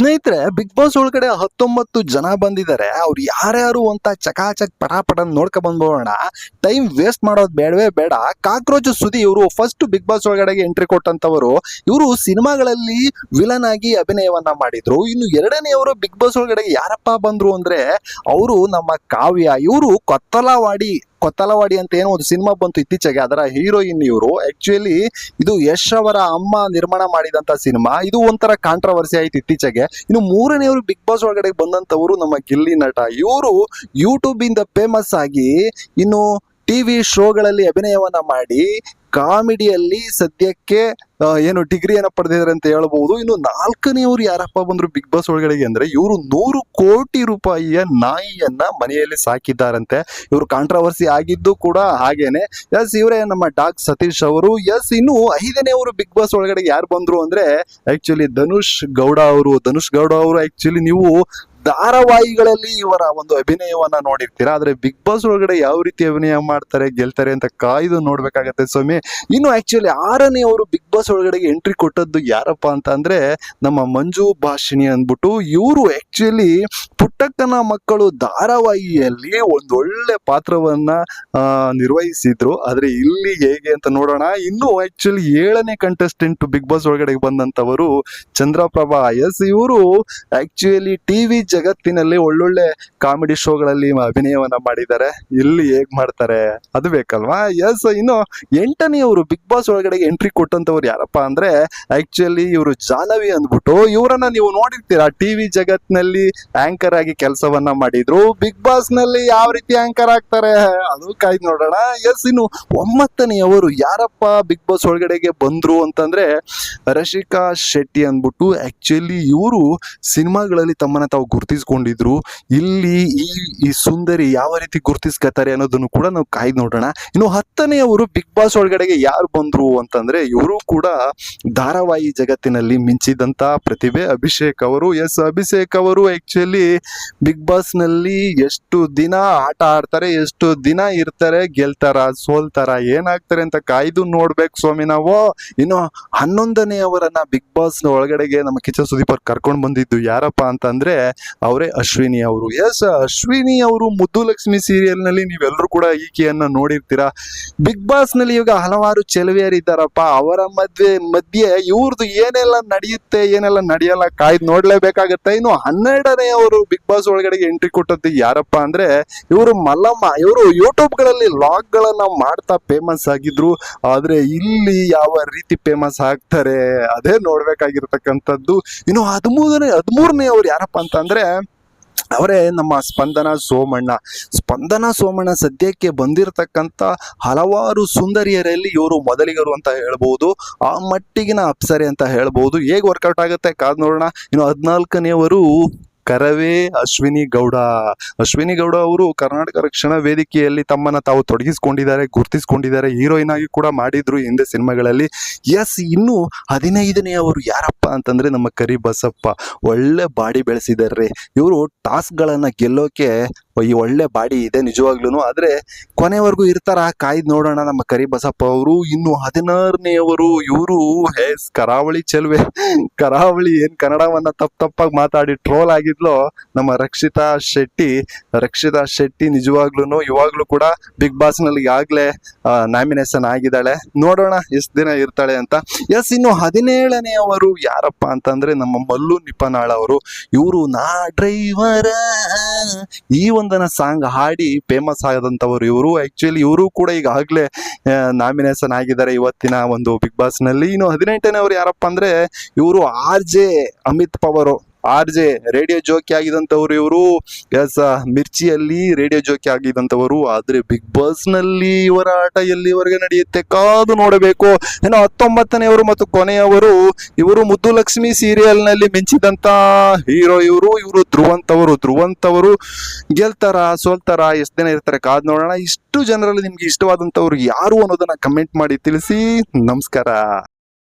ಸ್ನೇಹಿತರೆ big boss ಒಳಗಡೆ ಹತ್ತೊಂಬತ್ತು ಜನ ಬಂದಿದ್ದಾರೆ. ಅವ್ರು ಯಾರ್ಯಾರು ಅಂತ ಚಕಾಚಕ್ ಪಟಾಪಟ ನೋಡ್ಕೊ ಬಂದ್ಬೋಣ ಟೈಮ್ ವೇಸ್ಟ್ ಮಾಡೋದು ಬೇಡವೇ ಬೇಡ. ಕಾಕ್ರೋಚ್ ಸುದಿ ಇವರು ಫಸ್ಟ್ ಬಿಗ್ ಬಾಸ್ ಒಳಗಡೆಗೆ ಎಂಟ್ರಿ ಕೊಟ್ಟಂತವರು, ಇವರು ಸಿನಿಮಾಗಳಲ್ಲಿ ವಿಲನ್ ಆಗಿ ಅಭಿನಯವನ್ನ ಮಾಡಿದ್ರು. ಇನ್ನು ಎರಡನೆಯವರು ಬಿಗ್ ಬಾಸ್ ಒಳಗಡೆ ಯಾರಪ್ಪ ಬಂದ್ರು ಅಂದ್ರೆ, ಅವರು ನಮ್ಮ ಕಾವ್ಯ, ಇವರು ಕೊತ್ತಲವಾಡಿ. ಕೊತ್ತಲವಾಡಿ ಅಂತ ಏನೋ ಒಂದು ಸಿನಿಮಾ ಬಂತು ಇತ್ತೀಚೆಗೆ, ಅದರ ಹೀರೋಯಿನ್ ಇವರು. ಆಕ್ಚುಲಿ ಇದು ಯಶ್ ಅವರ ಅಮ್ಮ ನಿರ್ಮಾಣ ಮಾಡಿದಂತ ಸಿನಿಮಾ. ಇದು ಒಂಥರ ಕಾಂಟ್ರವರ್ಸಿ ಆಯ್ತು ಇತ್ತೀಚೆಗೆ. ಇನ್ನು ಮೂರನೆಯವರು ಬಿಗ್ ಬಾಸ್ ಒಳಗಡೆ ಬಂದಂತವರು ನಮ್ಮ ಗಿಲ್ಲಿ ನಟ. ಇವರು ಯೂಟ್ಯೂಬ್ ಇಂದ ಫೇಮಸ್ ಆಗಿ ಇನ್ನು ಟಿವಿ ಶೋಗಳಲ್ಲಿ ಅಭಿನಯವನ್ನ ಮಾಡಿ ಕಾಮಿಡಿಯಲ್ಲಿ ಸದ್ಯಕ್ಕೆ ಏನು ಡಿಗ್ರಿಯನ್ನು ಪಡೆದಿದ್ದಾರೆ ಅಂತ ಹೇಳ್ಬಹುದು ಇನ್ನು ನಾಲ್ಕನೆಯವರು ಯಾರಪ್ಪ ಬಂದ್ರು ಬಿಗ್ ಬಾಸ್ ಒಳಗಡೆಗೆ ಅಂದ್ರೆ ಇವರು ನೂರು ಕೋಟಿ ರೂಪಾಯಿಯ ನಾಯಿಯನ್ನ ಮನೆಯಲ್ಲಿ ಸಾಕಿದ್ದಾರಂತೆ. ಇವರು ಕಾಂಟ್ರವರ್ಸಿ ಆಗಿದ್ದು ಕೂಡ ಹಾಗೇನೆ. ಎಸ್ ಇವರೇ ನಮ್ಮ ಡಾಕ್ ಸತೀಶ್ ಅವರು. ಎಸ್ ಇನ್ನು ಐದನೆಯವರು ಬಿಗ್ ಬಾಸ್ ಒಳಗಡೆ ಯಾರು ಬಂದ್ರು ಅಂದ್ರೆ ಆಕ್ಚುಲಿ ಧನುಷ್ ಗೌಡ ಅವರು. ಧನುಷ್ ಗೌಡ ಅವರು ಆಕ್ಚುಲಿ ನೀವು ಧಾರಾವಾಹಿಗಳಲ್ಲಿ ಇವರ ಒಂದು ಅಭಿನಯವನ್ನ ನೋಡಿರ್ತೀರಾ? ಆದ್ರೆ ಬಿಗ್ ಬಾಸ್ ಒಳಗಡೆ ಯಾವ ರೀತಿ ಅಭಿನಯ ಮಾಡ್ತಾರೆ, ಗೆಲ್ತಾರೆ ಅಂತ ಕಾಯ್ದು ನೋಡ್ಬೇಕಾಗತ್ತೆ ಸ್ವಾಮಿ. ಇನ್ನು ಆಕ್ಚುಲಿ ಅವರು ಬಿಗ್ ಬಾಸ್ ಒಳಗಡೆಗೆ ಎಂಟ್ರಿ ಕೊಟ್ಟದ್ದು ಯಾರಪ್ಪ ಅಂತ ಅಂದ್ರೆ ನಮ್ಮ ಮಂಜು ಭಾಷಿಣಿ ಅಂದ್ಬಿಟ್ಟು ಇವರು ಆಕ್ಚುಲಿ ಪುಟ್ಟಕ್ಕನ ಮಕ್ಕಳು ಧಾರಾವಾಹಿಯಲ್ಲಿ ಒಂದು ಒಳ್ಳೆ ಪಾತ್ರವನ್ನ ನಿರ್ವಹಿಸಿದ್ರು. ಆದ್ರೆ ಇಲ್ಲಿ ಹೇಗೆ ಅಂತ ನೋಡೋಣ. ಇನ್ನು ಆಕ್ಚುಲಿ ಏಳನೇ ಕಂಟೆಸ್ಟೆಂಟ್ ಬಿಗ್ ಬಾಸ್ ಒಳಗಡೆ ಬಂದಂತವರು ಚಂದ್ರಪ್ರಭಾ, ಎಸ್. ಇವರು ಆಕ್ಚುಲಿ ಟಿವಿ ಜಗತ್ತಿನಲ್ಲಿ ಒಳ್ಳೊಳ್ಳೆ ಕಾಮಿಡಿ ಶೋಗಳಲ್ಲಿ ಅಭಿನಯವನ್ನ ಮಾಡಿದ್ದಾರೆ. ಇಲ್ಲಿ ಹೇಗ್ ಮಾಡ್ತಾರೆ? ಅದು ಬೇಕಲ್ವಾ? ಎಸ್ ಇನ್ನು ಎಂಟನೇ ಅವರು ಬಿಗ್ ಬಾಸ್ ಒಳಗಡೆ ಎಂಟ್ರಿ ಕೊಟ್ಟಂತವ್ರು ಯಾರಪ್ಪ ಅಂದ್ರೆ ಆಕ್ಚುಲಿ ಇವರು ಜಾಹ್ನವಿ ಅಂದ್ಬಿಟ್ಟು ಇವರನ್ನ ನೀವು ನೋಡಿರ್ತೀರಾ? ಟಿವಿ ಜಗತ್ನಲ್ಲಿ ಆಂಕರ್ ಆಗಿ ಕೆಲಸವನ್ನ ಮಾಡಿದ್ರು. ಬಿಗ್ ಬಾಸ್ನಲ್ಲಿ ಯಾವ ರೀತಿ ಆಂಕರ್ ಆಗ್ತಾರೆ? ಅದು ಕಾಯ್ದು ನೋಡೋಣ. ಎಸ್ ಇನ್ನು ಒಂಬತ್ತನೆಯವರು ಯಾರಪ್ಪ ಬಿಗ್ ಬಾಸ್ ಒಳಗಡೆಗೆ ಬಂದ್ರು ಅಂತಂದ್ರೆ ರಶಿಕಾ ಶೆಟ್ಟಿ ಅಂದ್ಬಿಟ್ಟು ಆಕ್ಚುಲಿ ಇವರು ಸಿನಿಮಾಗಳಲ್ಲಿ ತಮ್ಮನ್ನ ತಾವು ಗುರ್ತಿಸ್ಕೊಂಡಿದ್ರು. ಇಲ್ಲಿ ಈ ಈ ಸುಂದರಿ ಯಾವ ರೀತಿ ಗುರುತಿಸ್ಕೊತಾರೆ ಅನ್ನೋದನ್ನು ಕೂಡ ನಾವು ಕಾಯ್ದು ನೋಡೋಣ. ಇನ್ನು ಹತ್ತನೆಯವರು ಬಿಗ್ ಬಾಸ್ ಒಳಗಡೆಗೆ ಯಾರು ಬಂದ್ರು ಅಂತಂದ್ರೆ ಇವರು ಕೂಡ ಧಾರಾವಾಹಿ ಜಗತ್ತಿನಲ್ಲಿ ಮಿಂಚಿದಂತ ಪ್ರತಿಭೆ. ಅಭಿಷೇಕ್ ಅವರು, ಎಸ್ ಅಭಿಷೇಕ್ ಅವರು ಆಕ್ಚುಲಿ ಬಿಗ್ ಬಾಸ್ನಲ್ಲಿ ಎಷ್ಟು ದಿನ ಆಟ ಆಡ್ತಾರೆ, ಎಷ್ಟು ದಿನ ಇರ್ತಾರೆ, ಗೆಲ್ತಾರ, ಸೋಲ್ತಾರ, ಏನಾಗ್ತಾರೆ ಅಂತ ಕಾಯ್ದು ನೋಡ್ಬೇಕು ಸ್ವಾಮಿ ನಾವು. ಇನ್ನು ಹನ್ನೊಂದನೆಯವರನ್ನ ಬಿಗ್ ಬಾಸ್ ಒಳಗಡೆಗೆ ನಮ್ಮ ಕಿಚನ್ ಸುದೀಪ್ ಅವ್ರು ಕರ್ಕೊಂಡು ಬಂದಿದ್ದು ಯಾರಪ್ಪ ಅಂತಂದ್ರೆ ಅವರೇ ಅಶ್ವಿನಿ ಅವರು. ಎಸ್ ಅಶ್ವಿನಿ ಅವರು ಮುದ್ದು ಲಕ್ಷ್ಮಿ ಸೀರಿಯಲ್ನಲ್ಲಿ ನೀವೆಲ್ಲರೂ ಕೂಡ ಈಕೆಯನ್ನ ನೋಡಿರ್ತೀರಾ? ಬಿಗ್ ಬಾಸ್ನಲ್ಲಿ ಇವಾಗ ಹಲವಾರು ಚೆಲುವೆಯರಿದ್ದಾರಪ್ಪ ಅವರ ಮದ್ವೆ, ಮಧ್ಯೆ ಇವ್ರದ್ದು ಏನೆಲ್ಲ ನಡೆಯುತ್ತೆ, ಏನೆಲ್ಲ ನಡೆಯಲ್ಲ ಕಾಯ್ದು ನೋಡ್ಲೇಬೇಕಾಗತ್ತೆ. ಇನ್ನು ಹನ್ನೆರಡನೇ ಅವರು ಬಿಗ್ ಬಾಸ್ ಒಳಗಡೆ ಎಂಟ್ರಿ ಕೊಟ್ಟದ್ದು ಯಾರಪ್ಪ ಅಂದ್ರೆ, ಇವರು ಮಲ್ಲಮ್ಮ. ಇವರು ಯೂಟ್ಯೂಬ್ಗಳಲ್ಲಿ ಲಾಗ್ ಗಳನ್ನ ಮಾಡ್ತಾ ಫೇಮಸ್ ಆಗಿದ್ರು. ಆದ್ರೆ ಇಲ್ಲಿ ಯಾವ ರೀತಿ ಫೇಮಸ್ ಆಗ್ತಾರೆ, ಅದೇ ನೋಡ್ಬೇಕಾಗಿರ್ತಕ್ಕಂಥದ್ದು. ಇನ್ನು ಹದಿಮೂರನೇ ಹದಿಮೂರನೇ ಅವ್ರು ಯಾರಪ್ಪ ಅಂತ ಅಂದ್ರೆ ಅವರೇ ನಮ್ಮ ಸ್ಪಂದನ ಸೋಮಣ್ಣ. ಸ್ಪಂದನ ಸೋಮಣ್ಣ ಸದ್ಯಕ್ಕೆ ಬಂದಿರತಕ್ಕಂಥ ಹಲವಾರು ಸುಂದರಿಯರಲ್ಲಿ ಇವರು ಮೊದಲಿಗರು ಅಂತ ಹೇಳ್ಬೋದು, ಆ ಮಟ್ಟಿಗಿನ ಅಪ್ಸರೆ ಅಂತ ಹೇಳ್ಬೋದು. ಹೇಗೆ ವರ್ಕೌಟ್ ಆಗುತ್ತೆ? ಕಾದ್ ನೋಡೋಣ. ಇನ್ನು ಹದಿನಾಲ್ಕನೆಯವರು ಕರವೇ ಅಶ್ವಿನಿ ಗೌಡ. ಅಶ್ವಿನಿ ಗೌಡ ಅವರು ಕರ್ನಾಟಕ ರಕ್ಷಣಾ ವೇದಿಕೆಯಲ್ಲಿ ತಮ್ಮನ್ನ ತಾವು ತೊಡಗಿಸಿಕೊಂಡಿದ್ದಾರೆ, ಗುರುತಿಸಿಕೊಂಡಿದ್ದಾರೆ, ಹೀರೋಯಿನ್ ಆಗಿ ಕೂಡ ಮಾಡಿದ್ರು ಹಿಂದೆ ಸಿನಿಮಾಗಳಲ್ಲಿ. ಎಸ್, ಇನ್ನು ಹದಿನೈದನೆಯವರು ಯಾರಪ್ಪ ಅಂತಂದ್ರೆ ನಮ್ಮ ಕರಿ ಬಸಪ್ಪ ಒಳ್ಳೆ ಬಾಡಿ ಬೆಳೆಸಿದಾರೆ ಇವರು ಟಾಸ್ಕ್ಗಳನ್ನ ಗೆಲ್ಲೋಕೆ ಈ ಒಳ್ಳೆ ಬಾಡಿ ಇದೆ ನಿಜವಾಗ್ಲೂ ಆದ್ರೆ ಕೊನೆವರೆಗೂ ಇರ್ತಾರ ಕಾಯ್ದು ನೋಡೋಣ ನಮ್ಮ ಕರಿ ಬಸಪ್ಪ ಅವರು, ಇನ್ನು ಹದಿನಾರನೆಯವರು ಇವರು ಹೇಸ್ ಕರಾವಳಿ ಚೆಲುವೆ. ಕರಾವಳಿ ಏನ್ ಕನ್ನಡವನ್ನ ತಪ್ಪ ತಪ್ಪಾಗಿ ಮಾತಾಡಿ ಟ್ರೋಲ್ ಆಗಿದ್ಲು, ನಮ್ಮ ರಕ್ಷಿತಾ ಶೆಟ್ಟಿ. ರಕ್ಷಿತಾ ಶೆಟ್ಟಿ ನಿಜವಾಗ್ಲೂ ಇವಾಗ್ಲೂ ಕೂಡ ಬಿಗ್ ಬಾಸ್ನಲ್ಲಿ ಆಗ್ಲೇ ನಾಮಿನೇಷನ್ ಆಗಿದ್ದಾಳೆ. ನೋಡೋಣ ಎಷ್ಟು ದಿನ ಇರ್ತಾಳೆ ಅಂತ. ಎಸ್, ಇನ್ನು ಹದಿನೇಳನೆಯವರು ಯಾರಪ್ಪ ಅಂತಂದ್ರೆ ನಮ್ಮ ಮಲ್ಲು ನಿಪ್ಪನಾಳ ಅವರು. ಇವರು ನಾ ಡ್ರೈವರ, ಈ ಒಂದನ ಸಾಂಗ್ ಹಾಡಿ ಫೇಮಸ್ ಆದಂಥವ್ರು ಇವರು. ಆ್ಯಕ್ಚುಲಿ ಇವರು ಕೂಡ ಈಗಾಗಲೇ ನಾಮಿನೇಷನ್ ಆಗಿದ್ದಾರೆ ಇವತ್ತಿನ ಒಂದು ಬಿಗ್ ಬಾಸ್ನಲ್ಲಿ. ಇನ್ನು ಹದಿನೆಂಟನೇವರು ಯಾರಪ್ಪ ಅಂದ್ರೆ, ಇವರು ಆರ್ ಜೆ ಅಮಿತ್ ಪವರು. ಆರ್ ಜೆ ರೇಡಿಯೋ ಜೋಕಿ ಆಗಿದಂಥವ್ರು ಇವರು, ಎಸ್ ಮಿರ್ಚಿಯಲ್ಲಿ ರೇಡಿಯೋ ಜೋಕಿ ಆಗಿದಂತವರು ಆದ್ರೆ ಬಿಗ್ ಬಾಸ್ನಲ್ಲಿ ಇವರ ಆಟ ಎಲ್ಲಿವರೆಗೆ ನಡೆಯುತ್ತೆ ಕಾದು ನೋಡಬೇಕು. ಇನ್ನು ಹತ್ತೊಂಬತ್ತನೆಯವರು ಮತ್ತು ಕೊನೆಯವರು ಇವರು ಮುದ್ದು ಲಕ್ಷ್ಮಿ ಸೀರಿಯಲ್ನಲ್ಲಿ ಮಿಂಚಿದಂತ ಹೀರೋ ಇವರು ಇವರು ಧ್ರುವಂತವರು ಧ್ರುವಂತವರು ಗೆಲ್ತಾರ, ಸೋಲ್ತಾರ, ಎಷ್ಟು ದಿನ ಇರ್ತಾರೆ ಕಾದು ನೋಡೋಣ. ಇಷ್ಟು ಜನರಲ್ಲಿ ನಿಮ್ಗೆ ಇಷ್ಟವಾದಂಥವ್ರು ಯಾರು ಅನ್ನೋದನ್ನ ಕಮೆಂಟ್ ಮಾಡಿ ತಿಳಿಸಿ. ನಮಸ್ಕಾರ.